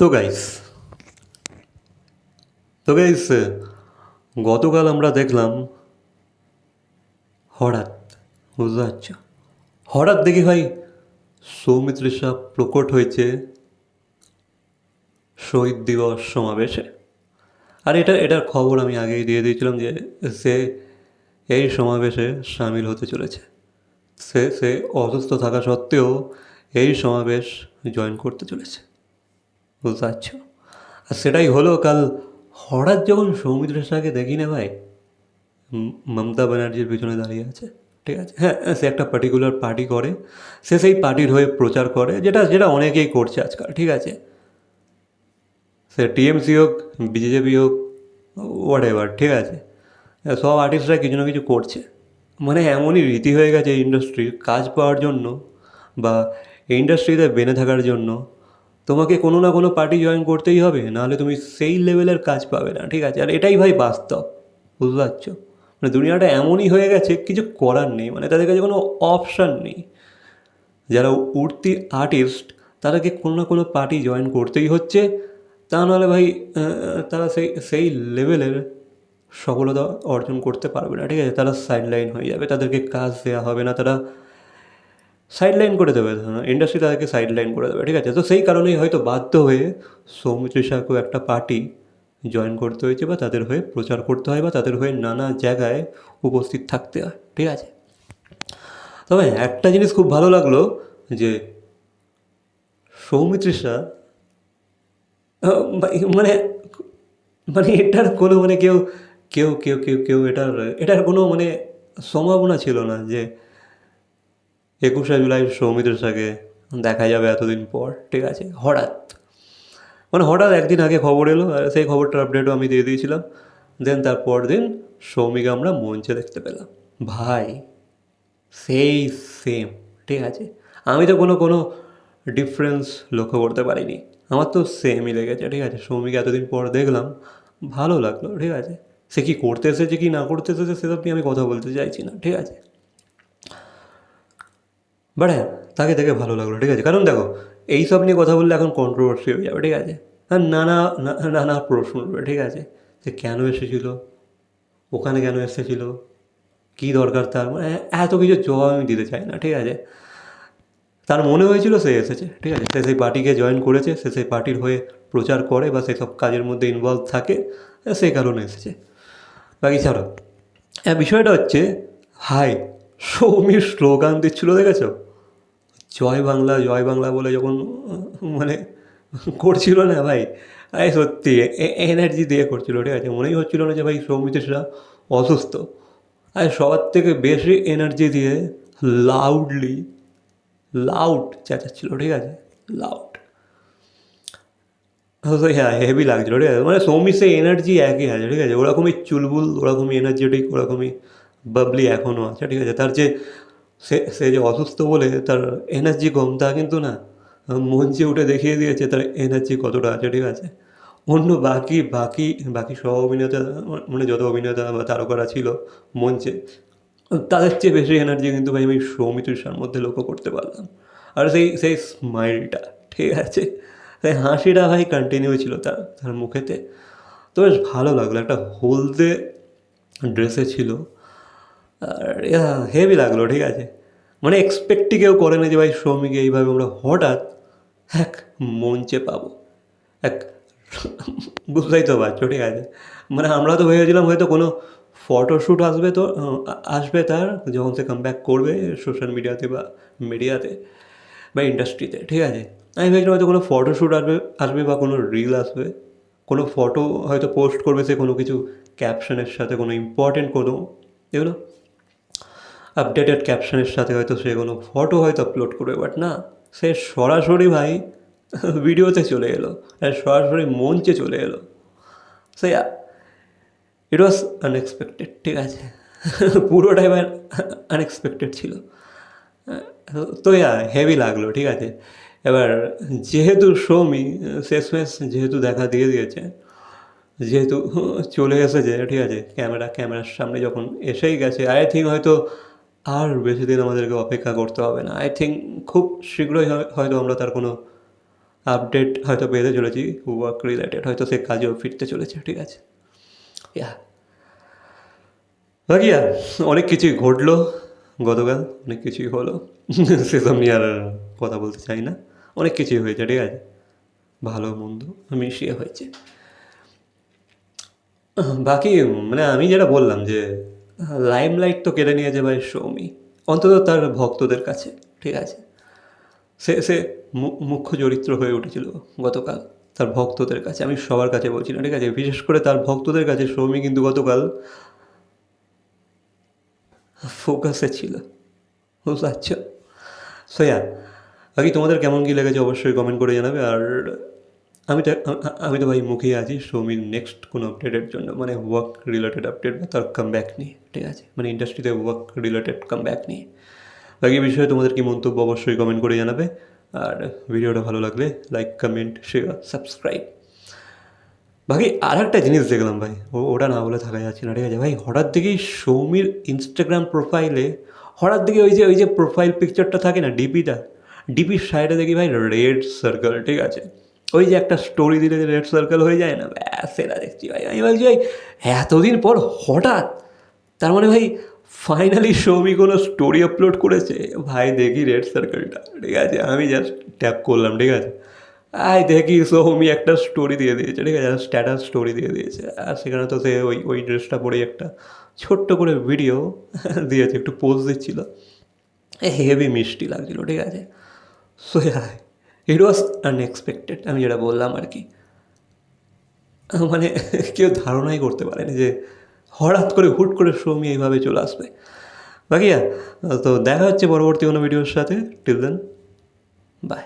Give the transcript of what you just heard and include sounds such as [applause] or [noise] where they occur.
তো গাইস তো গাইস গতকাল আমরা দেখলাম হঠাৎ, বুঝতে পারছ? হঠাৎ দেখি ভাই সৌমিত্র শাহ প্রকট হয়েছে শহীদ দিবস সমাবেশে। আর এটা, এটার খবর আমি আগেই দিয়ে দিয়েছিলাম যে সে এই সমাবেশে সামিল হতে চলেছে। সে সে অসুস্থ থাকা সত্ত্বেও এই সমাবেশ জয়েন করতে চলেছে। বুঝতে পারছ? আর সেটাই হলো কাল হঠাৎ যখন সৌমিত্র শাহকে দেখি না ভাই মমতা ব্যানার্জির পিছনে দাঁড়িয়ে আছে, ঠিক আছে? হ্যাঁ সে একটা পার্টিকুলার পার্টি করে, সে সেই পার্টির হয়ে প্রচার করে, যেটা যেটা অনেকেই করছে আজকাল, ঠিক আছে? সে টিএমসি হোক বিজেপি হোক হোয়াট এভার ঠিক আছে? সব আর্টিস্টরা কিছু না কিছু করছে। মানে এমনই রীতি হয়ে গেছে এই ইন্ডাস্ট্রির কাজ পাওয়ার জন্য বা ইন্ডাস্ট্রিতে বেঁধে থাকার জন্য। তোমাকে কোনো না কোনো পার্টি জয়েন করতেই হবে, নাহলে তুমি সেই লেভেলের কাজ পাবে না, ঠিক আছে? আর এটাই ভাই বাস্তব, বুঝতে পারছ? মানে দুনিয়াটা এমনই হয়ে গেছে, কিছু করার নেই মানে তাদের কাছে কোনো অপশান নেই। যারা উঠতি আর্টিস্ট তাদেরকে কোনো না কোনো পার্টি জয়েন করতেই হচ্ছে, তা নাহলে ভাই তারা সেই সেই লেভেলের সফলতা অর্জন করতে পারবে না, ঠিক আছে? তারা সাইডলাইন হয়ে যাবে, তাদেরকে কাজ দেওয়া হবে না, তারা সাইডলাইন করে দেবে ইন্ডাস্ট্রি তাদেরকে সাইডলাইন করে দেবে, ঠিক আছে? তো সেই কারণেই হয়তো বাধ্য হয়ে সৌমিত্র শাহকেও একটা পার্টি জয়েন করতে হয়েছে বা তাদের হয়ে প্রচার করতে হয় বা তাদের হয়ে নানা জায়গায় উপস্থিত থাকতে হয়, ঠিক আছে? তবে একটা জিনিস খুব ভালো লাগল যে সৌমিত্র শাহ মানে মানে এটার কোনো মানে কেউ কেউ কেউ কেউ কেউ এটার এটার কোনো মানে সম্ভাবনা ছিল না যে একুশে জুলাই সৌমিত্র শাহকে দেখা যাবে এতদিন পর, ঠিক আছে? হঠাৎ। মানে হঠাৎ একদিন আগে খবর এলো, আর সেই খবরটার আপডেটও আমি দিয়ে দিয়েছিলাম। দেন তারপর দিন সৌমিকে আমরা মঞ্চে দেখতে পেলাম। ভাই, সেই সেম ঠিক আছে? আমি তো কোনো কোনো ডিফারেন্স লক্ষ্য করতে পারিনি। আমার তো সেমই লেগেছে, ঠিক আছে? সৌমিকে এতদিন পর দেখলাম, ভালো লাগল, ঠিক আছে? সে কি করতে এসেছে কি না করতে এসেছে, সেসব নিয়ে আমি কথা বলতে চাইছি না, ঠিক আছে? বাট হ্যাঁ তাকে দেখে ভালো লাগল, ঠিক আছে? কারণ দেখো এই সব নিয়ে কথা বললে এখন কন্ট্রোভার্সি হয়ে যাবে, ঠিক আছে? আর নানা নানা প্রশ্ন উঠবে, ঠিক আছে? যে কেন এসেছিল? ওখানে কেন এসেছিল? কী দরকার তার? মানে এত কিছু জবাব আমি দিতে চাই না, ঠিক আছে? তার মনে হয়েছিল সে এসেছে, ঠিক আছে? সে সেই পার্টিকে জয়েন করেছে, সে সেই পার্টির হয়ে প্রচার করে বা সেসব কাজের মধ্যে ইনভলভ থাকে সেই কারণে এসেছে। বাকি ছাড়ো। হ্যাঁ বিষয়টা হচ্ছে, হাই, সৌমির স্লোগান দিচ্ছিল, দেখেছ? জয় বাংলা জয় বাংলা বলে যখন মানে করছিল না ভাই, আরে সত্যি এনার্জি দিয়ে করছিল, ঠিক আছে? মনেই হচ্ছিল না যে ভাই সৌমিত্র শাহ অসুস্থ। আর সবার থেকে বেশি এনার্জি দিয়ে লাউডলি লাউড চেঁচাচ্ছিল, ঠিক আছে? লাউড হ্যাঁ হেভি লাগছিল, ঠিক আছে? মানে সৌমির এনার্জি একই আছে, ঠিক আছে? ওরকমই চুলবুল, ওরকমই এনার্জেটিক ওরকমই বাবলি এখনও আছে, ঠিক আছে? তার যে সে সে যে অসুস্থ বলে তার এনার্জি কম, তা কিন্তু না। মঞ্চে উঠে দেখিয়ে দিয়েছে, তার এনার্জি কতটা আছে, ঠিক আছে? অন্য বাকি বাকি বাকি সহ অভিনেতা মানে যত অভিনেতা বা তারকারা ছিল মঞ্চে তাদের চেয়ে বেশি এনার্জি কিন্তু ভাই আমি শাহর মধ্যে লক্ষ্য করতে পারলাম। আর সেই সেই স্মাইলটা ঠিক আছে? সেই হাসিটা ভাই কন্টিনিউ ছিল তার তার মুখেতে। তো বেশ ভালো লাগল, একটা হলদে ড্রেসে ছিল। আর হেভি লাগল, ঠিক আছে? মানে এক্সপেক্টই কেউ করে না যে, ভাই, শ্রমিক এইভাবে আমরা হঠাৎ এক মঞ্চে পাবো। এক [laughs] বুঝতেই তো পারছ, ঠিক আছে? মানে আমরা তো ভেবেছিলাম হয়তো কোনো ফটোশ্যুট আসবে তো আসবে তার যখন সে কাম ব্যাক করবে সোশ্যাল মিডিয়াতে বা মিডিয়াতে বা ইন্ডাস্ট্রিতে ঠিক আছে? আমি ভেবেছিলাম হয়তো কোনো ফটোশ্যুট আসবে আসবে বা কোনো রিল আসবে। কোনো ফটো হয়তো পোস্ট করবে সে কোনো কিছু ক্যাপশনের সাথে, কোনো ইম্পর্টেন্ট কোনো এগুলো আপডেটেড ক্যাপশনের সাথে হয়তো সে কোনো ফটো হয়তো আপলোড করবে বাট না, সে সরাসরি ভাই ভিডিওতে চলে এলো, আর সরাসরি মঞ্চে চলে এলো। সে ইট ওয়াজ আনএক্সপেক্টেড ঠিক আছে। পুরোটাই ভাই আনএক্সপেক্টেড ছিল। তো ইয়া হেভি লাগল, ঠিক আছে। এবার যেহেতু সৌমি, শেষমেশ যেহেতু দেখা দিয়ে দিয়েছে, যেহেতু চলে এসেছে, ঠিক আছে, ক্যামেরা, ক্যামেরার সামনে যখন এসেই গেছে আই থিঙ্ক হয়তো আর বেশি দিন আমাদেরকে অপেক্ষা করতে হবে না। আই থিঙ্ক খুব শীঘ্রই হয়- হয়তো আমরা তার কোনো আপডেট হয়তো পেতে চলেছি ওয়ার্ক রিলেটেড হয়তো সে কাজেও ফিরতে চলেছে, ঠিক আছে? ইয়া আর অনেক কিছুই ঘটলো গতকাল, অনেক কিছুই হলো। [laughs] সেসব নিয়ে আর কথা বলতে চাই না। অনেক কিছুই হয়েছে, ঠিক আছে? ভালো, মন্দ, মিশিয়ে হয়েছে। বাকি মানে আমি যেটা বললাম যে লাইমলাইট তো কেড়ে নিয়েছে ভাই সৌমি। অন্তত তার ভক্তদের কাছে, ঠিক আছে? সে সে মুখ্য চরিত্র হয়ে উঠেছিল গতকাল তার ভক্তদের কাছে। আমি সবার কাছে বলছি না, ঠিক আছে? বিশেষ করে তার ভক্তদের কাছে সৌমি কিন্তু গতকাল ফোকাসে ছিল। বুঝতে পারছ সো ইয়া বাকি তোমাদের কেমন কী লেগেছে অবশ্যই কমেন্ট করে জানাবে। আর আমি তো আমি তো ভাই মুখেই আছি। সৌমির নেক্সট কোনো আপডেটের জন্য। মানে ওয়ার্ক রিলেটেড আপডেট বা তার কামব্যাক নিয়ে, ঠিক আছে? মানে ইন্ডাস্ট্রিতে ওয়ার্ক রিলেটেড কামব্যাক নিয়ে। বাকি বিষয়ে তোমাদের কি মন্তব্য অবশ্যই কমেন্ট করে জানাবে। আর ভিডিওটা ভালো লাগলে লাইক কমেন্ট শেয়ার সাবস্ক্রাইব বাকি আর একটা জিনিস দেখলাম ভাই ওটা না বলে থাকা যাচ্ছে না, ঠিক আছে? ভাই, হঠাৎ দেখেই সৌমির ইনস্টাগ্রাম প্রোফাইলে হঠাৎ দেখে ওই যে ওই যে প্রোফাইল পিকচারটা থাকে না ডিপিটা ডিপির সাইডে দেখি ভাই রেড সার্কেল ঠিক আছে? ওই যে একটা স্টোরি দিলে যে রেড সার্কেল হয়ে যায় না, ব্যাস, সেটা দেখছি ভাই। আমি বলছি ভাই এতদিন পর হঠাৎ, তার মানে ভাই ফাইনালি সৌমি কোনো স্টোরি আপলোড করেছে? ভাই, দেখি রেড সার্কেলটা ঠিক আছে? আমি জাস্ট ট্যাপ করলাম, ঠিক আছে? আই দেখি সৌমি একটা স্টোরি দিয়ে দিয়েছে, ঠিক আছে? স্ট্যাটাস স্টোরি দিয়ে দিয়েছে। আর সেখানে তো সে ওই ওই ড্রেসটা পরেই একটা ছোট্ট করে ভিডিও দিয়েছে, একটু পোজ দিচ্ছিল। হেভি মিষ্টি লাগছিল, ঠিক আছে? সো ইট ওয়াজ আনএক্সপেক্টেড আমি যেটা বললাম আর কি। মানে [laughs] কেউ ধারণাই করতে পারেনি যে হঠাৎ করে হুট করে সৌমি এইভাবে চলে আসবে। বাকি তো দেখা হচ্ছে পরবর্তী কোনো ভিডিওর সাথে। Till then by